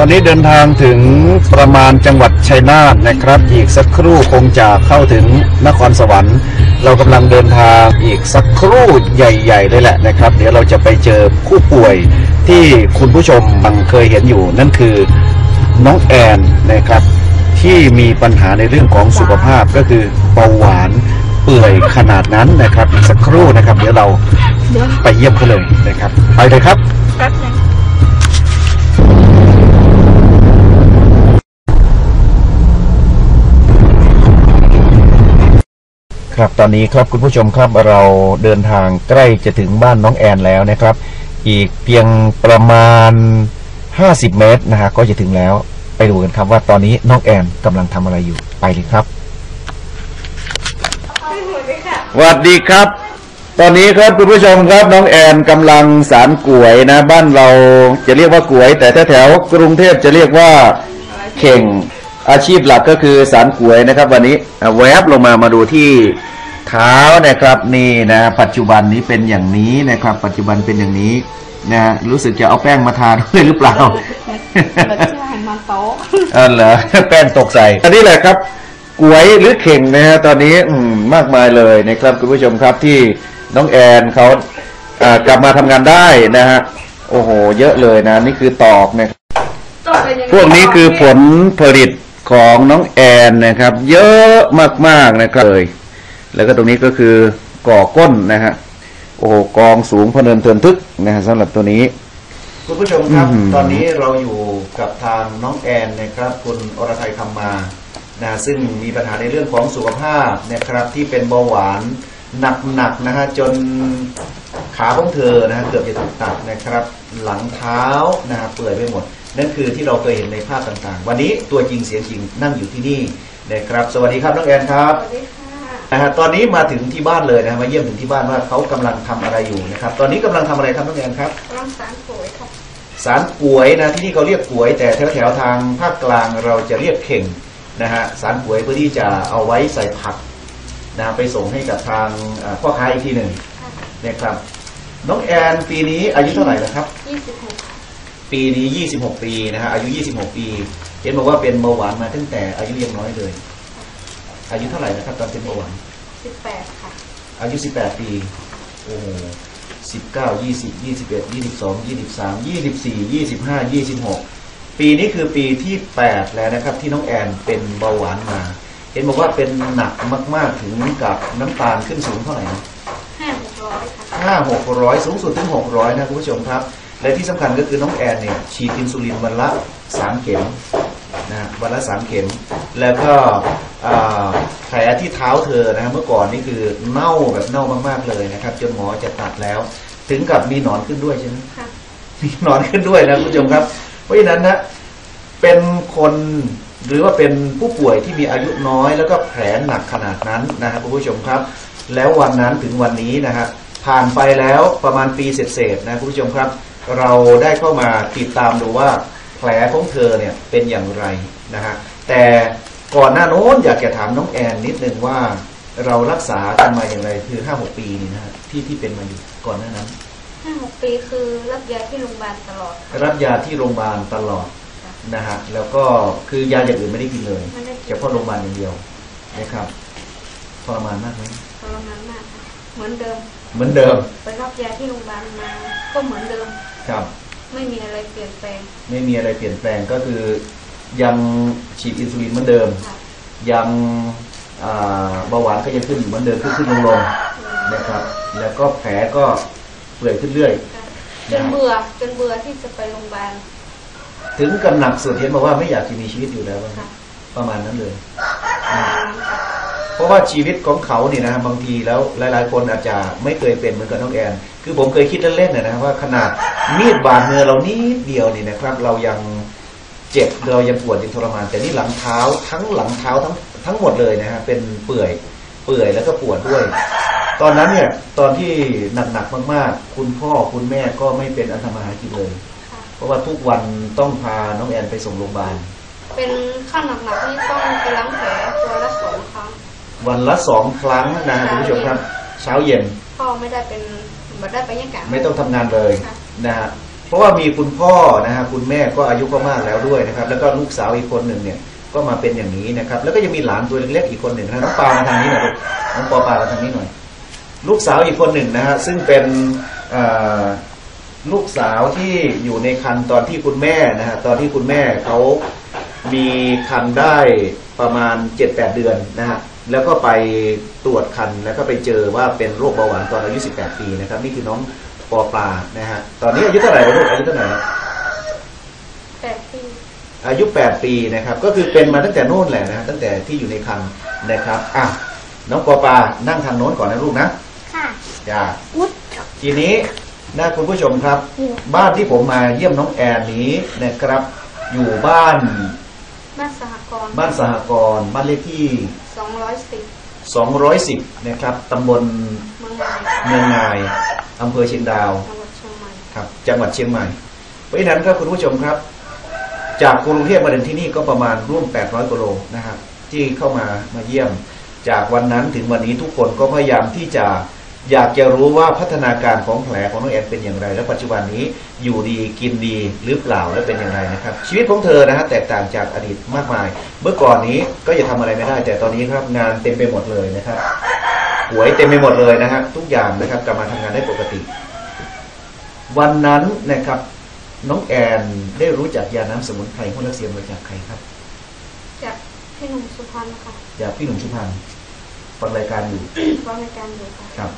ตอนนี้เดินทางถึงประมาณจังหวัดชัยนาทนะครับ อีกสักครู่คงจะเข้าถึงนครสวรรค์ เรากำลังเดินทางอีกสักครู่ใหญ่ๆเลยแหละนะครับ เดี๋ยวเราจะไปเจอผู้ป่วยที่คุณผู้ชมบังเคยเห็นอยู่ นั่นคือน้องแอนนะครับ ที่มีปัญหาในเรื่องของสุขภาพก็คือเบาหวานเปื่อยขนาดนั้นนะครับอีกสักครู่นะครับ เดี๋ยวเราเดี๋ยวไปเยี่ยมเขาเลยนะครับ ไปเลยครับ แป๊บนึง ครับตอนนี้ครับคุณผู้ชมครับเราเดินทางใกล้จะถึงบ้านน้องแอนแล้วนะครับ อีกเพียงประมาณ 50 เมตรนะฮะก็จะถึงแล้วไปดูกันครับว่าตอนนี้น้องแอนกำลังทำอะไรอยู่ไปเลยครับสวัสดีครับ ตอนนี้ครับคุณผู้ชมครับน้องแอนกำลังสารกล้วยนะ บ้านเราจะเรียกว่ากล้วย แต่แถวๆกรุงเทพจะเรียกว่าเข่ง อาชีพหลักก็คือสารกล้วยนะครับ วันนี้อะแวบลงมามาดูที่เท้านะครับนี่นะปัจจุบันนี้เป็นอย่างนี้นะครับ ปัจจุบันเป็นอย่างนี้นะรู้สึกจะเอาแป้งมาทาด้วยหรือเปล่าเราจะหันมาโต๊ะเออเหรอแป้งตกใส่อันนี้แหละครับกวยหรือเข่งนะฮะตอนนี้อืมมากมายเลยนะครับคุณผู้ชมครับที่น้องแอนเขาอ่ากลับมาทำงานได้นะฮะโอ้โห เยอะเลยนะ นี่คือตอกนะครับพวกนี้คือผลผลิต ของน้องแอนนะครับ เยอะมากๆนะครับเลยแล้วก็ตรงนี้ก็คือก่อก้นนะฮะโอ้โหกองสูงพะเนินเทินทึกนะฮะสำหรับตัวนี้ คุณผู้ชมครับอืมตอนนี้เราอยู่กับทางน้องแอนนะครับ คุณอรทัยคำมานะซึ่งมีปัญหาในเรื่องของสุขภาพนะครับ ที่เป็นเบาหวานหนักๆนะฮะจนขาของเธอนะฮะเกือบจะถูกตัดนะครับ หลังเท้านะฮะเปื่อยไปหมด นั่นคือที่เราเคยเห็นในภาพต่างๆ วันนี้ตัวจริงเสียงจริงนั่งอยู่ที่นี่นะครับ สวัสดีครับน้องแอนครับสวัสดีค่ะนะฮะตอนนี้มาถึงที่บ้านเลยนะฮะมาเยี่ยมถึงที่บ้านว่าเขากำลังทำอะไรอยู่นะครับ ตอนนี้กำลังทำอะไรครับน้องแอนครับร่างสารสวยค่ะสารป่วยนะที่นี่เขาเรียกป่วย แต่แถวแถวๆทางภาคกลางเราจะเรียกเข่งนะฮะสารป่วยเพื่อที่จะเอาไว้ใส่ผักนะไปส่งให้กับทางเอ่อพ่อค้าอีกทีหนึ่งนะครับน้องแอนปีนี้อายุเท่าไหร่แล้วครับ26ค่ะ ปีนี้ 26 ปีนะฮะอายุ 26 ปี เห็นบอกว่าเป็นเบาหวานมาตั้งแต่อายุยังน้อยเลย อายุเท่าไหร่นะครับตอนเป็นเบาหวาน18 ค่ะ อายุ 18 ปี โอ้โห19 20 21 22 23 24 25 26 ปีนี้คือปีที่ 8 แล้วนะครับ ที่น้องแอนเป็นเบาหวานมา เห็นบอกว่าเป็นหนักมาก ๆ ถึงกับน้ำตาลขึ้นสูงเท่าไหร่นะ5 600 ค่ะห้าหกร้อยสูงสุดถึงหกร้อยนะคุณผู้ชมครับ และที่สำคัญก็คือน้องแอนเนี่ยฉีดอินซูลินวันละสามเข็มนะวันละสามเข็ม แล้วก็อ่าแผลที่เท้าเธอนะเมื่อก่อนนี่คือเน่าแบบเน่ามากๆเลยนะครับ จนหมอจะตัดแล้ว ถึงกับมีหนอนขึ้นด้วยใช่ไหมค่ะมีหนอนขึ้นด้วยนะคุณผู้ชมครับ เพราะฉะนั้นนะเป็นคนหรือว่าเป็นผู้ป่วยที่มีอายุน้อยแล้วก็แผลหนักขนาดนั้นนะครับคุณผู้ชมครับ แล้ววันนั้นถึงวันนี้นะฮะผ่านไปแล้วประมาณปีเศษๆนะคุณผู้ชมครับ เราได้เข้ามาติดตามดูว่าแผลของเธอเนี่ยเป็นอย่างไรนะฮะแต่ก่อนหน้าโน้นอยากจะถามน้องแอนนิดนึงว่าเรารักษากันมาอย่างไรคือห้าหกปีนี่นะฮะที่ที่เป็นมาอยู่ก่อนหน้านั้น5 6ปีคือรับยาที่โรงพยาบาลตลอดรับยาที่โรงพยาบาลตลอดนะฮะแล้วก็คือยาอย่างอื่นไม่ได้กินเลยไม่ได้กินเฉพาะโรงพยาบาลอย่างเดียวนะครับทรมานมากไหมทรมานมากค่ะเหมือนเดิม เหมือนเดิม ไปรับยาที่โรงพยาบาลมาก็เหมือนเดิม ครับ ไม่มีอะไรเปลี่ยนแปลง ไม่มีอะไรเปลี่ยนแปลงก็คือ ยังฉีดอินซูลินเหมือนเดิมค่ะยังอ่าเบาหวานก็ยังขึ้นอยู่เหมือนเดิมขึ้นขึ้นลงลงนะครับ แล้วก็แผลก็เปื่อยขึ้นเรื่อยค่ะจนเบื่อจนเบื่อที่จะไปโรงพยาบาลถึงกับหนักสุดเห็นบอกว่าไม่อยากจะมีชีวิตอยู่แล้วว่างั้นค่ะประมาณนั้นเลย เพราะว่าชีวิตของเขาเนี่ยนะบางทีแล้วหลาย ๆ คนอาจจะไม่เคยเป็นเหมือนกับน้องแอน คือผมเคยคิดเล่นๆนะนะว่าขนาด มีดบาดมือเรานิดเดียวนี่นะครับ เรายังเจ็บเรายังปวดยังทรมาน แต่นี่หลังเท้าทั้งหลังเท้าทั้งทั้งหมดเลยนะฮะเป็นเปื่อยเปื่อยแล้วก็ปวดด้วย ตอนนั้นเนี่ยตอนที่หนักๆมากๆ คุณพ่อคุณแม่ก็ไม่เป็นอันทำมาหากินเลยค่ะเพราะว่าทุกวันต้องพาน้องแอนไปส่งโรงพยาบาลเป็นขั้นหนักๆนี่ต้องไปล้างแผลตัวละสองครั้งวันละสองครั้งนะฮะคุณผู้ชมครับ เช้าเย็นพ่อไม่ได้เป็นไม่ได้ไปยังกะไม่ต้องทำงานเลยค่ะ นะฮะเพราะว่ามีคุณพ่อนะฮะคุณแม่ก็อายุก็มากแล้วด้วยนะครับ แล้วก็ลูกสาวอีกคนหนึ่งเนี่ยก็มาเป็นอย่างนี้นะครับ แล้วก็ยังมีหลานตัวเล็กๆอีกคนหนึ่งนะน้องปามาทางนี้หน่อยลูกน้องปอปามาทางนี้หน่อย ลูกสาวอีกคนหนึ่งนะฮะซึ่งเป็นลูกสาวที่อยู่ในคันตอนที่คุณแม่นะฮะตอนที่คุณแม่เขามีคันได้ประมาณ7-8เดือนนะฮะแล้วก็ไปตรวจคันแล้วก็ไปเจอว่าเป็นโรคเบาหวานตอนอายุ 18 ปีนะครับ นี่คือน้อง ปอปลานะฮะตอนนี้อายุเท่าไหร่แล้วลูกอายุเท่าไหร่แล้วแปดปีอายุ8ปีนะครับ ก็คือเป็นมาตั้งแต่โน่นแหละนะฮะตั้งแต่ที่อยู่ในคันนะครับอะน้องปอปลานั่งทางโน้นก่อนนะลูกนะค่ะจ้าวุฒทีนี้นะคุณผู้ชมครับอยู่บ้านที่ผมมาเยี่ยมน้องแอนนี้นะครับ อยู่บ้านบ้านสหกรณ์บ้านสหกรณ์บ้านเลขที่สองร้อยสิบ210นะครับตำบลเมืองใหม่เมืองนาย อำเภอเชียงดาวจังหวัดเชียงใหม่ครับจังหวัดเชียงใหม่เพราะฉะนั้นครับคุณผู้ชมครับ จากกรุงเทพมาถึงที่นี่ก็ประมาณร่วม 800กิโลนะครับ ที่เข้ามามาเยี่ยม จากวันนั้นถึงวันนี้ทุกคนก็พยายามที่จะอยากจะรู้ว่าพัฒนาการของแผลของน้องแอนเป็นอย่างไร และปัจจุบันนี้อยู่ดีกินดีหรือเปล่าและเป็นอย่างไรนะครับ ชีวิตของเธอนะฮะแตกต่างจากอดีตมากมาย เมื่อก่อนนี้ก็จะทำอะไรไม่ได้ แต่ตอนนี้ครับงานเต็มไปหมดเลยนะครับ หวยเต็มไปหมดเลยนะฮะทุกอย่างนะครับกลับมาทำงานได้ปกติ วันนั้นนะครับน้องแอนได้รู้จักยาน้ำสมุนไพรหุ้นและเสียมมาจากใครครับ จากพี่หนุ่มสุพรรณนะคะจากพี่หนุ่มชุพันธ์ฟังรายการอยู่ฟังในการอยู่ค่ะครับ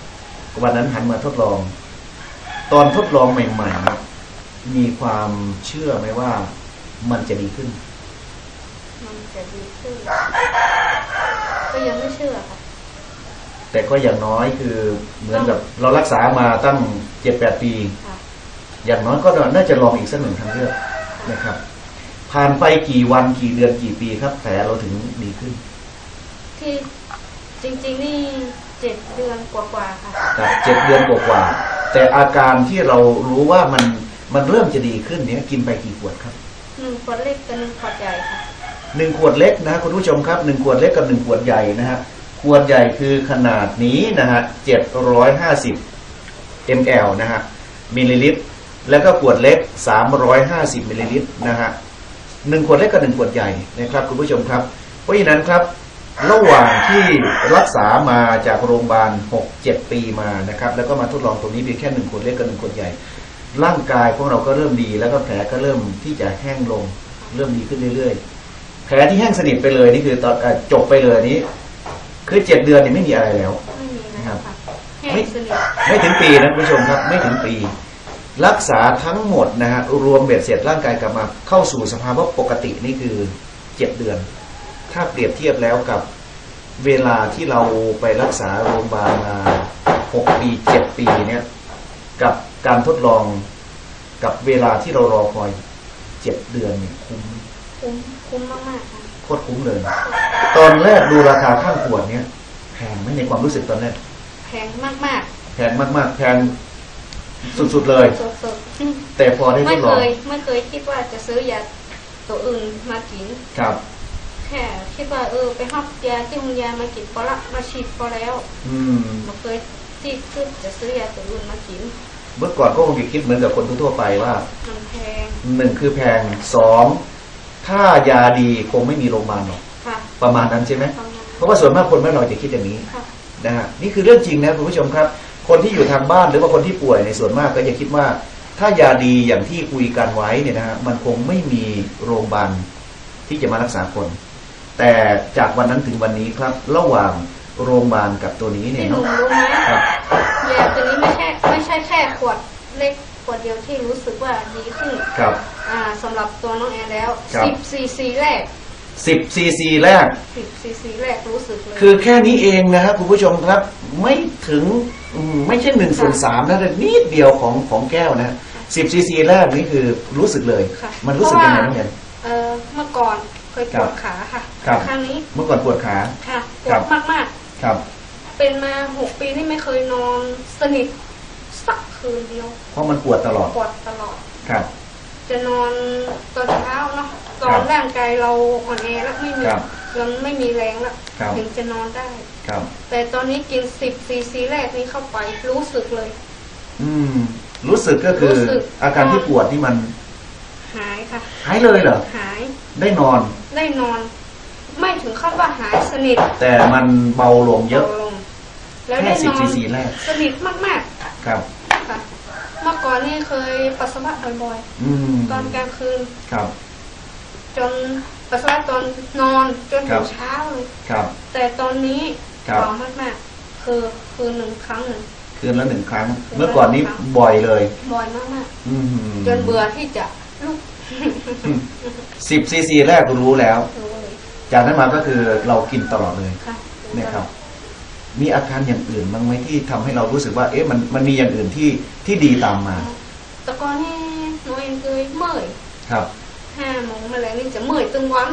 วันนั้นหันมาทดลอง ตอนทดลองใหม่ๆครับมีความเชื่อไหมว่ามันจะดีขึ้น มันจะดีขึ้น ก็ยังไม่เชื่อค่ะ แต่ก็อย่างน้อยคือเหมือนกับเรารักษามาตั้งเจ็ดแปดปีค่ะอย่างน้อยก็น่าจะลองอีกสักหนึ่งทางเลือกนะครับ ผ่านไปกี่วันกี่เดือนกี่ปีครับแผลเราถึงดีขึ้น ที่จริงๆนี่เจ็ดเดือนกว่าๆค่ะครับเจ็ดเดือนกว่าๆแต่อาการที่เรารู้ว่ามันมันเริ่มจะดีขึ้นเนี่ยกินไปกี่ขวดครับหนึ่งขวดเล็กกับหนึ่งขวดใหญ่ค่ะหนึ่งขวดเล็กนะคุณผู้ชมครับหนึ่งขวดเล็กกับหนึ่งขวดใหญ่นะฮะ ขวดใหญ่คือขนาดนี้นะฮะเจ็ดร้อยห้าสิบ ml นะฮะมิลลิลิตร แล้วก็ขวดเล็กสามร้อยห้าสิบมิลลิลิตรนะฮะหนึ่งขวดเล็กกับหนึ่งขวดใหญ่นะครับคุณผู้ชมครับ เพราะฉะนั้นครับ ระหว่างที่รักษามาจากโรงพยาบาลหกเจ็ดปีมานะครับ แล้วก็มาทดลองตรงนี้เพียงแค่หนึ่งขวดเล็กกับหนึ่งขวดใหญ่ ร่างกายพวกเราก็เริ่มดี แล้วก็แผลก็เริ่มที่จะแห้งลง เริ่มดีขึ้นเรื่อยๆแผลที่แห้งสนิทไปเลยนี่คือตอนจบไปเลยนี้ คือเจ็ดเดือนเนี่ยไม่มีอะไรแล้วไม่มีแล้วค่ะแห้ไม่งสนิทไม่ถึงปีนะคุณผู้ชมครับ ไม่ถึงปี รักษาทั้งหมดนะฮะรวมเบ็ดเสร็จร่างกายกลับมาเข้าสู่สภาวะปกตินี่คือเจ็ดเดือน ถ้าเปรียบเทียบแล้วกับเวลาที่เราไปรักษาโรงพยาบาลมาหกปีเจ็ดปีเนี่ยกับการทดลองกับเวลาที่เรารอคอยเจ็ดเดือนเนี่ยคุ้มคุ้มคุ้มมากๆ ค่ะโคตรคุ้มเลย ตอนแรกดูราคาข้างขวดเนี่ยแพงไหมในความรู้สึกตอนแรกแพงมากแพงมากๆ แพงสุดๆเลยๆสดๆอืมแต่พอได้ทไม่ดลเคองยไม่เคยคิดว่าจะซื้อยาตัวอื่นมากิน ครับ แค่คิดว่าเออไปหับยาที่โรงยามากินพอละมาฉีดพอแล้วอืม ไม่เคยที่คิดจะซื้อยาตัวอื่นมากินเมื่อก่อนก็คงจะคิดเหมือนกับคนทั่วๆไปว่า มันแพงหนึ่งคือแพงสอง ถ้ายาดีคงไม่มีโรงพยาบาลหรอกค่ะ ประมาณนั้นใช่ไหมประมาณเพราะว่าส่วนมากคนบ้านเราจะคิดอย่างนี้ค่ะ นะฮะนี่คือเรื่องจริงนะคุณผู้ชมครับ คนที่อยู่ทางบ้านหรือว่าคนที่ป่วยในส่วนมากก็จะคิดว่า ถ้ายาดีอย่างที่คุยกันไว้เนี่ยนะฮะมันคงไม่มีโรงพยาบาลที่จะมารักษาคน แต่จากวันนั้นถึงวันนี้ครับ ระหว่างโรงพยาบาลกับตัวนี้เนี่ยพี่หนุ่เนาะมรู้ไหมครับ ยาตัวนี้ไม่ใช่ไม่ใช่แค่ขวดเล็กขวดเดียวที่รู้สึกว่าดีขึ้นครับ อ่าสำหรับตัวน้องแอนแล้วครับ10ซีซีแรก สิบซีซีแรก10ซีซีแรกรู้สึกเลย คือแค่นี้เองนะครับคุณผู้ชมครับ ไม่ถึงอืมไม่ใช่หนึ่งส่วนสามนะแต่นิดเดียวของของแก้วนะสิบซีซีแรกนี่คือรู้สึกเลย ค่ะ มันรู้สึกยังไงน้องเห็นเออเมื่อก่อนเคยปวดขาค่ะครับ ครั้งนี้เมื่อก่อนปวดขา ค่ะปครัวบดมากครับ ๆ เป็นมาหกปีนี่ไม่เคยนอนสนิทสักคืนเดียวเพราะมันปวดตลอดปวดตลอด ครับ จะนอนตอนเช้าเนาะตอครันบร่างกายเราอ่อนแอแล้วไม่มีครับยังไม่มีแรงแล้วครับถึงจะนอนได้ ครับ แต่ตอนนี้กิน10ซีซีแรกนี้เข้าไปรู้สึกเลย อืม รู้สึกก็คือ รู้สึก อาการที่ปวดที่มันหายค่ะ หายเลยเหรอหายได้นอน ได้นอน ไม่ถึงขั้นว่าหายสนิทแต่มันเบาลงเยอะบาลง แล้วแค่ได้สินบอซีนซีแรก สนิทมากครับ ๆค่ะเมื่อก่อนนี่เคยปัสสาวะบ่อยอืมๆ ตอนกลางคืน ครับ จนปัสสาวะตอนนอนจนครัถึบ งเช้าเลย ครับ แต่ตอนนี้ครับ เบามากๆ คือคือหนึ่งครั้งหนึ่ง คืนละหนึ่งครั้งคืนละเมื่อก่อนนี้หนึ่งครั้งบ่อยเลย บ่อยมากอืมๆ จนเบื่อที่จะลุกสิบซีซีแรกรู้แล้ว รู้เลยจากนั้นมาก็คือเรากินตลอดเลย ค่ะ เนี่ยครับ มีอาการอย่างอื่นบ้างไหมที่ทำให้เรารู้สึกว่า เอ๊ะมันมันมีอย่างอื่นที่ที่ดีตามมา แต่ก่อนนี่หนูเองเคยเมื่อยครับห้าโมงมาแล้วนี่จะเมื่อยตึงวัน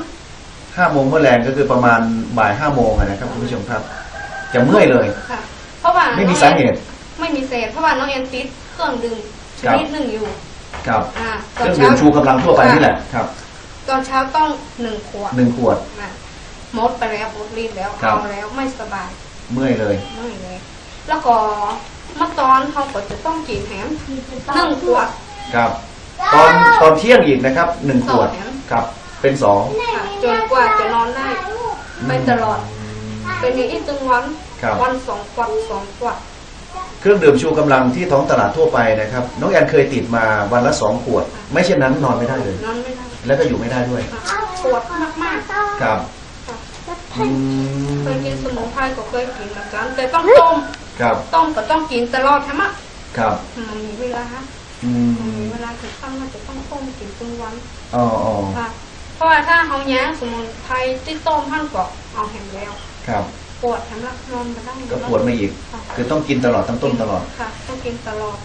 ห้าโมงเมื่อแรงก็คือประมาณบ่ายห้าโมงอะนะครับคุณผู้ชมครับ จะเมื่อยเลยค่ะเพราะว่าไม่มีสาเหตุ ไม่มีสาเหตุเพราะว่าน้องแอนติดเครื่องดื่มชครับนิดหนึ่งอยู่ ครับอ่าเครื่องดื่มชูกำลังทั่วไปนี่แหละครับ ตอนเช้าต้องหนึ่งขวดหนึ่งขวดนะหมดไปแล้วหมดรีดแล้วครับเอาแล้วไม่สบาย เมื่อยเลย ไม่เลยแล้วก็เมื่อตอนเขาก็จะต้องกินแถมหนึ่งขวด ครับ ตอนตอนเที่ยงอีกนะครับหนึ่งขวดสองแถมครับ เป็นสองค่ะจนกว่าจะนอนได้ไปตลอด เป็นอย่างนี้ตึงวันครับ วันสองขวดสองขวด เครื่องดื่มชูกำลังที่ท้องตลาดทั่วไปนะครับ น้องแอนเคยติดมาวันละสองขวด ไม่เช่นนั้นนอนไม่ได้เลย นอนไม่ได้แล้วก็อยู่ไม่ได้ด้วย ค่ะปวดมากๆ ครับค่ะอืม เคยกินสมุนไพรก็เคยกินเหมือนกัน แต่ต้องต้มครับต้มก็ต้องกินตลอดใช่ไหมครับมันมีเวลาอืมันมีมเวลาถึงขั้นว่าจะต้องต้มกินทุกวันอ๋ออ๋อค่ะเพราะว่าถ้าเขาแย้งสมุนไพรที่ต้มท่านก็เอาแหมแล้วครับปวดทำละนอนมาได้ก็ปวดมาอีกค่ะคือต้องกินตลอดต้องต้มตลอดค่ะต้องกินตลอด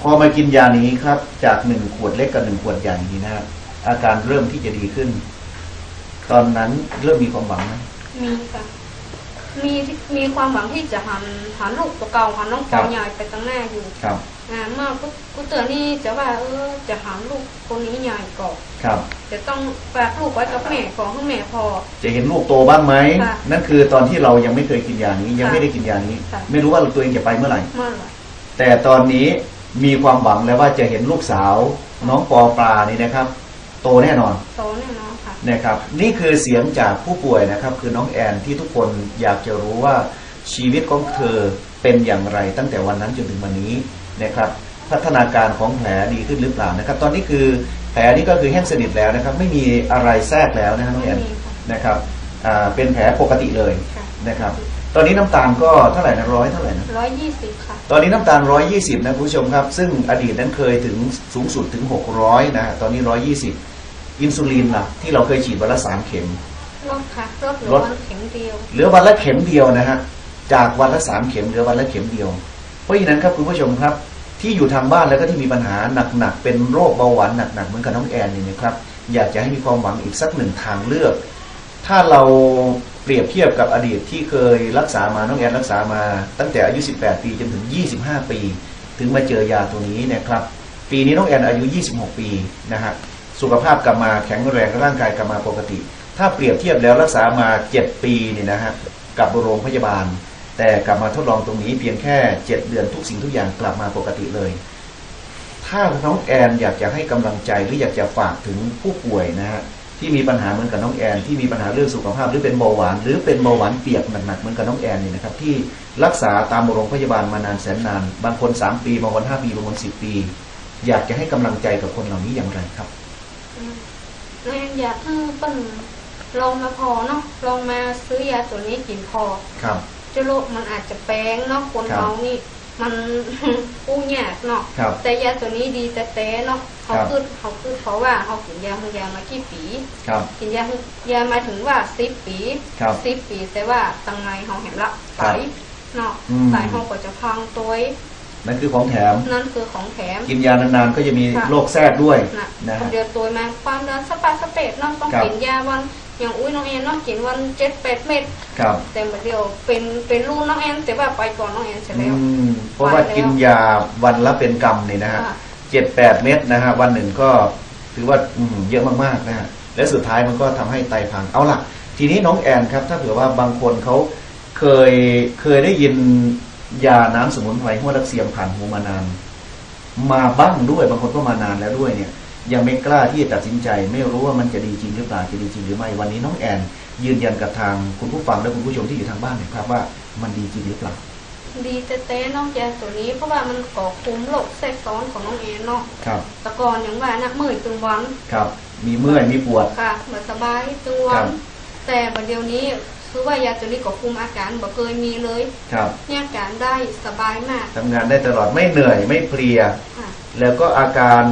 พอมากินยานี้ครับ จากหนึ่งขวดเล็กกับหนึ่งขวดใหญ่นี้นะครับอาการเริ่มที่จะดีขึ้น ตอนนั้นเริ่มมีความหวังไหมมีค่ะ มีที่มีความหวังที่จะหันหันลูกตัวเก่าหันน้องปอใหญ่ไปตั้งหน้าอยู่ครับ อ่าเมื่อกูกูเตือนนี่จะว่าเออจะหาลูกคนนี้ใหญ่ก่อนครับ จะต้องฝากลูกไว้กับแม่ก่อนให้แม่พอ จะเห็นลูกโตบ้างไหม ค่ะนั่นคือตอนที่เรายังไม่เคยกินยานี้ ยังค่ะไม่ได้กินยานี้ ค่ะ ไม่รู้ว่าตัวเองจะไปเมื่อไหร่ เมื่อไหร่แต่ตอนนี้มีความหวังแล้วว่าจะเห็นลูกสาว น้องปอปลานี่นะครับ โตแน่นอนโตแน่นอนค่ะนะครับ นี่คือเสียงจากผู้ป่วยนะครับ คือน้องแอนที่ทุกคนอยากจะรู้ว่าชีวิตของเธอเป็นอย่างไรตั้งแต่วันนั้นจนถึงวันนี้นะครับ พัฒนาการของแผลดีขึ้นหรือเปล่านะครับ ตอนนี้คือแผลนี่ก็คือแห้งสนิทแล้วนะครับ ไม่มีอะไรแทรกแล้วนะครับน้องแอนไม่มีค่ะนะครับอ่าเป็นแผลปกติเลยค่ะนะครับ ตอนนี้น้ำตาลก็เท่าไหร่นะร้อยเท่าไหร่นะร้อยยี่สิบค่ะ ตอนนี้น้ำตาล120นะคุณผู้ชมครับ ซึ่งอดีตนั้นเคยถึงสูงสุดถึง600นะ ตอนนี้120อิ นซูลินล่ะที่เราเคยฉีดวันละ3เข็มลดค่ะลดเหลือลดวันเข็มเดียวเหลือวันละเข็มเดียวนะฮะจากวันละ3เข็มเหลือวันละเข็มเดียว เพราะฉะนั้นครับคุณผู้ชมครับ ที่อยู่ทางบ้านแล้วก็ที่มีปัญหาหนักๆเป็นโรคเบาหวานหนักๆเหมือนกับน้องแอนนี่นะครับอยากจะให้มีความหวังอีกสักหนึ่งทางเลือก ถ้าเราเปรียบเทียบกับอดีตที่เคยรักษามาน้องแอนรักษามา ตั้งแต่อายุ 18 ปีจนถึง 25 ปี ถึงมาเจอยาตัวนี้นะครับ ปีนี้น้องแอนอายุ 26 ปีนะฮะ สุขภาพกลับมาแข็งแรงร่างกายกลับมาปกติ ถ้าเปรียบเทียบแล้วรักษามา7ปีนี่นะฮะกับโรงพยาบาล แต่กลับมาทดลองตรงนี้เพียงแค่ 7 เดือนทุกสิ่งทุกอย่างกลับมาปกติเลย ถ้าน้องแอนอยากจะให้กำลังใจหรืออยากจะฝากถึงผู้ป่วยนะฮะที่มีปัญหาเหมือนกับน้องแอนที่มีปัญหาเรื่องสุขภาพหรือเป็นเบาหวาน หรือเป็นเบาหวานเปียกหนักๆเหมือนกับน้องแอนนี่นะครับที่รักษาตามโรงพยาบาลมานานแสนนาน บางคน 3 ปีบางคน 5 ปีบางคน 10 ปี อยากจะให้กำลังใจกับคนเหล่านี้อย่างไรครับ อืมแม่อยากให้เปิ้นลองมาพอเนาะลองมาซื้อยาตัวนี้กินพอครับเจะโรคมันอาจจะแปลงเนาะคนครับเรานี่มันอู้ยากเนาะครับแต่ยาตัวนี้ดีแต่แต่เนาะเขาครับคือเขาคือเพราะว่าเขากินยาคือยามากี่ปีครับกินยายามาถึงว่าสิบปีครับสิบปีแต่ว่าตังไงเขาเห็นละครัสาบยเนาะอืมสายเขาก็จะพังตัว นั่นคือของแถม นั่นคือของแถม กินยานานๆก็จะมีค่ะโรคแทรกด้วยนะนะฮะเดือนตัวมาความดันสปาสเปดเนาะต้องครับกินยาวันอย่างอุ้ยน้องแอนเนาะกินวันเจ็ดแปดเม็ดครับแต่เมื่อเดียวเป็นเป็นลูกน้องแอนแต่ว่าไปก่อนน้องแอนเสร็จอืแล้วมเพราะว่ากินยาวันละเป็นกรรมนี่นะฮะค่ะเจ็ดแปดเม็ดนะฮะวันหนึ่งก็ถือว่าอืมเยอะมากๆนะฮะและสุดท้ายมันก็ทำให้ไตพังเอาล่ะ ทีนี้น้องแอนครับ ถ้าเผื่อว่าบางคนเขาเคยเคยได้ยิน ยาน้ำสมุนไพรหัวลักเสียมผ่านหูมานาน มาบ้างด้วยบางคนก็มานานแล้วด้วยเนี่ย ยังไม่กล้าที่จะตัดสินใจ ไม่รู้ว่ามันจะดีจริงหรือเปล่าจะดีจริงหรือไม่วันนี้น้องแอน ยืนยันกับทางคุณผู้ฟังและคุณผู้ชมที่อยู่ทางบ้านหนะครับว่ามันดีจริงหรือเปล่าดีแต่เต้น้องยาตัวนี้เพราะว่ามันก่อคุมโรคแทรกซ้อนของน้องแอนเนาะครับแต่ก่อนอย่างว่านักเมื่อยตึงวันครับ มีเมื่อยมีปวดค่ะเหมือนสบายตึงควัรันบแต่บัดเดี๋ยวนี้ คือว่ายาตัวนี้ก็คุมอาการบ่เคยมีเลยครับเนี่ยอาการได้สบายมากทำงานได้ตลอดไม่เหนื่อยไม่เพลียค่ะแล้วก็อาการ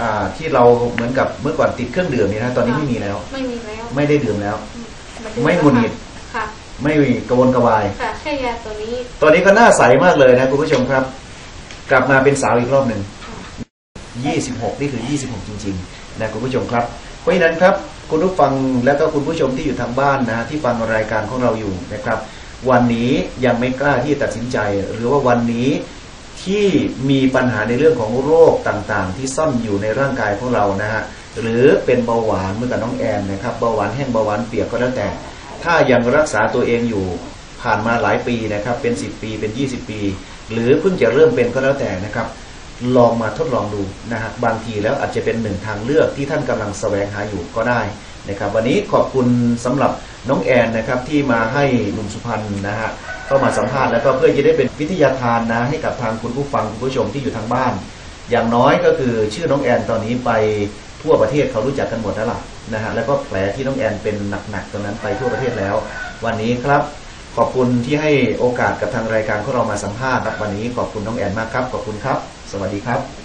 อ่าที่เราเหมือนกับเมื่อก่อนติดเครื่องดื่มเนี่ยนะตอนนี้ไม่มีแล้ว ไม่มีแล้ว ไม่ได้ดื่มแล้วาดื่ไม่หงุดหงิดค่ะไม่กระวนกระวายค่ะแค่ยาตัวนี้ตอนนี้ก็น่าใสมากเลยนะคุณผู้ชมครับ กลับมาเป็นสาวอีกรอบหนึ่งค่ะ26นี่คือ26จริงๆนะคุณผู้ชมครับเพราะฉะนั้นครับ คุณผู้ฟังและก็คุณผู้ชมที่อยู่ทางบ้านนะที่ฟังรายการของเราอยู่นะครับ วันนี้ยังไม่กล้าที่จะตัดสินใจ หรือว่าวันนี้ที่มีปัญหาในเรื่องของโรคต่างๆ ที่ซ่อนอยู่ในร่างกายของเรานะฮะหรือเป็นเบาหวานเหมื่อนกับน้องแอนนะครับเบาหวานแห้งเบาหวานเปียกก็แล้วแต่ ถ้ายังรักษาตัวเองอยู่ผ่านมาหลายปีนะครับเป็น 10 ปีเป็น 20 ปี หรือเพิ่งจะเริ่มเป็นก็แล้วแต่นะครับ ลองมาทดลองดูนะฮะบางทีแล้วอาจจะเป็นหนึ่งทางเลือกที่ท่านกำลังแสวงหาอยู่ก็ได้นะครับ วันนี้ขอบคุณสำหรับน้องแอนนะครับที่มาให้หนุ่มสุพรรณนะฮะเข้ามาสัมภาษณ์แล้วก็เพื่อจะได้เป็นวิทยาทานนะให้กับทางคุณผู้ฟังคุณผู้ชมที่อยู่ทางบ้าน อย่างน้อยก็คือชื่อน้องแอนตอนนี้ไปทั่วประเทศเขารู้จักกันหมดแล้วล่ะนะฮะแล้วก็แผลที่น้องแอนเป็นหนักๆตรงนั้นไปทั่วประเทศแล้ว วันนี้ครับขอบคุณที่ให้โอกาสกับทางรายการของเรามาสัมภาษณ์วันนี้ขอบคุณน้องแอนมากครับ ขอบคุณครับ สวัสดีครับ